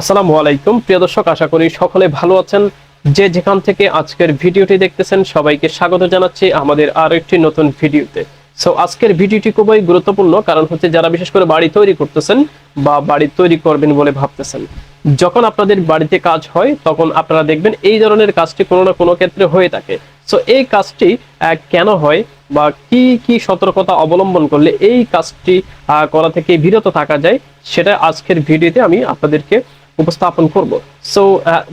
আসসালামু আলাইকুম। প্রিয় দর্শক, আশা করি সকলে ভালো আছেন। যে যেখান থেকে আজকের ভিডিওটি দেখতেছেন, সবাইকে স্বাগত জানাচ্ছি আমাদের আরও একটি নতুন ভিডিওতে। সো আজকের ভিডিওটি খুবই গুরুত্বপূর্ণ, কারণ হচ্ছে যারা বিশেষ করে বাড়ি তৈরি করতেছেন বা বাড়ি তৈরি করবেন বলে ভাবতেছেন, যখন আপনাদের বাড়িতে কাজ হয়, তখন আপনারা দেখবেন এই ধরনের কাজটি কোনো না কোনো ক্ষেত্রে হয়ে থাকে। সো এই কাজটি কেন হয় বা কি কি সতর্কতা অবলম্বন করলে এই কাজটি করা থেকে বিরত থাকা যায়, সেটা আজকের ভিডিওতে আমি আপনাদেরকে উপস্থাপন করব। সো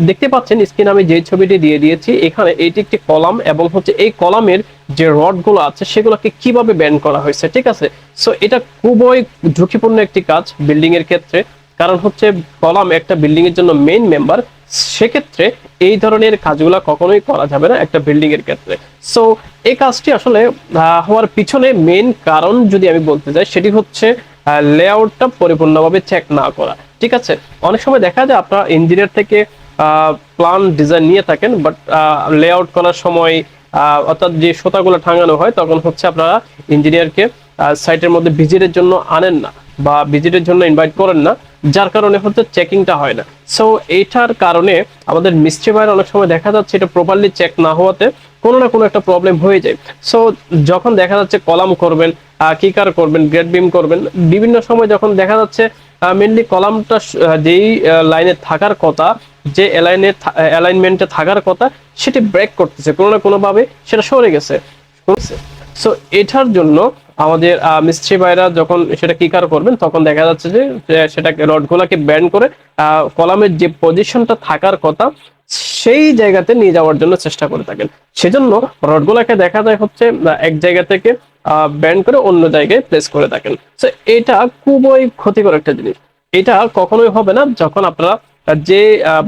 দেখতে পাচ্ছেন স্ক্রিন আমি যে ছবিটি দিয়ে দিয়েছি, এখানে এটি একটি কলাম এবং হচ্ছে এই কলামের যে রডগুলো আছে, সেগুলোকে কীভাবে ব্যান্ড করা হয়েছে, ঠিক আছে? সো এটা খুবই ঝুঁকিপূর্ণ একটি কাজ বিল্ডিং এর ক্ষেত্রে, কারণ হচ্ছে কলাম একটা বিল্ডিং এর জন্য মেইন মেম্বার সেক্ষেত্রে এই ধরনের কাজগুলো কখনোই করা যাবে না একটা বিল্ডিং এর ক্ষেত্রে। সো এই কাজটি আসলে হওয়ার পিছনে মেইন কারণ যদি আমি বলতে যাই, সেটি হচ্ছে লেআউটটা পরিপূর্ণভাবে চেক না করা। ঠিক আছে? অনেক সময় দেখা যায় আপনারা ইঞ্জিনিয়ার থেকে প্ল্যান ডিজাইন নিয়ে থাকেন বাট লেআউট করার সময় অর্থাৎ যে সুতাগুলো টাঙানো হয়, তখন হচ্ছে আপনারা ইঞ্জিনিয়ারকে সাইটের মধ্যে ভিজিটের জন্য আনেন না, বা ভিজিটের জন্য ইনভাইট করেন না, যার কারণে হচ্ছে চেকিংটা হয় না। সো এইটার কারণে আমাদের মিস্ত্রি ভাইয়ের অনেক সময় দেখা যাচ্ছে এটা প্রপারলি চেক না হওয়াতে কোনো না কোনো একটা প্রবলেম হয়ে যায়। সো যখন দেখা যাচ্ছে কলাম করবেন কিকার করবেন গ্রেড বিম করবেন, বিভিন্ন সময় যখন দেখা যাচ্ছে মেনলি কলামটা যেই লাইনে থাকার কথা, যে অ্যালাইনে অ্যালাইনমেন্টে থাকার কথা, সেটি ব্রেক করতেছে, কোনো না কোনোভাবে সেটা সরে গেছে। সো এটার জন্য আমাদের মিস্ত্রি ভাইরা যখন সেটা কিকার করবেন, তখন দেখা যাচ্ছে যে সেটাকে রডগুলাকে ব্যান্ড করে কলামের যে পজিশনটা থাকার কথা, সেই জায়গাতে নিয়ে যাওয়ার জন্য চেষ্টা করে থাকেন। সেজন্য রডগুলাকে দেখা যায় হচ্ছে এক জায়গা থেকে ব্যান্ড করে অন্য জায়গায় প্লেস করে থাকেন। তো এটা খুবই ক্ষতিকর একটা জিনিস। এটা কখনোই হবে না যখন আপনারা যে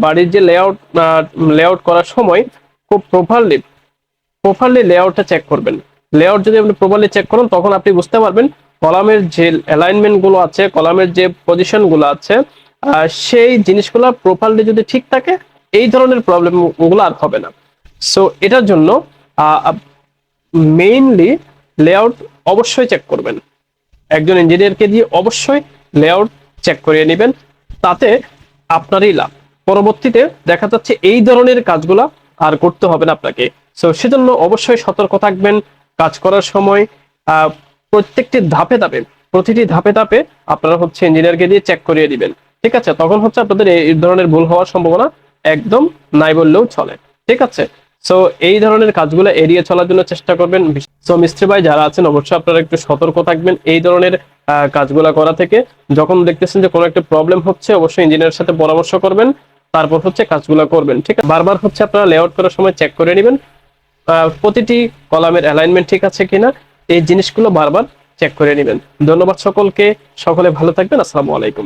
বাড়ির যে লেআউট লেআউট করার সময় খুব প্রপারলি প্রপারলি লেআউটটা চেক করবেন। লেআউট যদি আপনি প্রপারলি চেক করেন, তখন আপনি বুঝতে পারবেন কলামের যে অ্যালাইনমেন্টগুলো আছে, কলামের যে পজিশনগুলো আছে সেই জিনিসগুলো প্রপারলি যদি ঠিক থাকে, এই ধরনের প্রবলেমগুলো আর হবে না। সো এটার জন্য মেইনলি লেআউট অবশ্যই চেক করবেন। একজন ইঞ্জিনিয়ারকে দিয়ে অবশ্যই লেআউট চেক করিয়ে নেবেন, তাতে আপনারই লাভ। পরবর্তীতে দেখা যাচ্ছে এই ধরনের কাজগুলা আর করতে হবে না আপনাকে। সো সেজন্য অবশ্যই সতর্ক থাকবেন, কাজ করার সময় প্রত্যেকটি ধাপে ধাপে, প্রতিটি ধাপে ধাপে আপনারা হচ্ছে ইঞ্জিনিয়ারকে দিয়ে চেক করিয়ে দিবেন। ঠিক আছে? তখন হচ্ছে আপনাদের এই ধরনের ভুল হওয়ার সম্ভাবনা একদম নাই বললেও চলে। ঠিক আছে? সো এই ধরনের কাজগুলো এড়িয়ে চলার জন্য চেষ্টা করবেন। সো মিস্ত্রি ভাই, যারা আছেন, অবশ্যই আপনারা একটু সতর্ক থাকবেন এই ধরনের কাজগুলো করা থেকে। যখন দেখতেছেন যে কোনো একটা প্রবলেম হচ্ছে, অবশ্যই ইঞ্জিনিয়ারের সাথে পরামর্শ করবেন, তারপর হচ্ছে কাজগুলো করবেন, ঠিক আছে? বারবার হচ্ছে আপনারা লেআউট করার সময় চেক করে নেবেন প্রতিটি কলামের অ্যালাইনমেন্ট ঠিক আছে কিনা, এই জিনিসগুলো বারবার চেক করে নেবেন। ধন্যবাদ সকলকে, সকলে ভালো থাকবেন, আসসালামু আলাইকুম।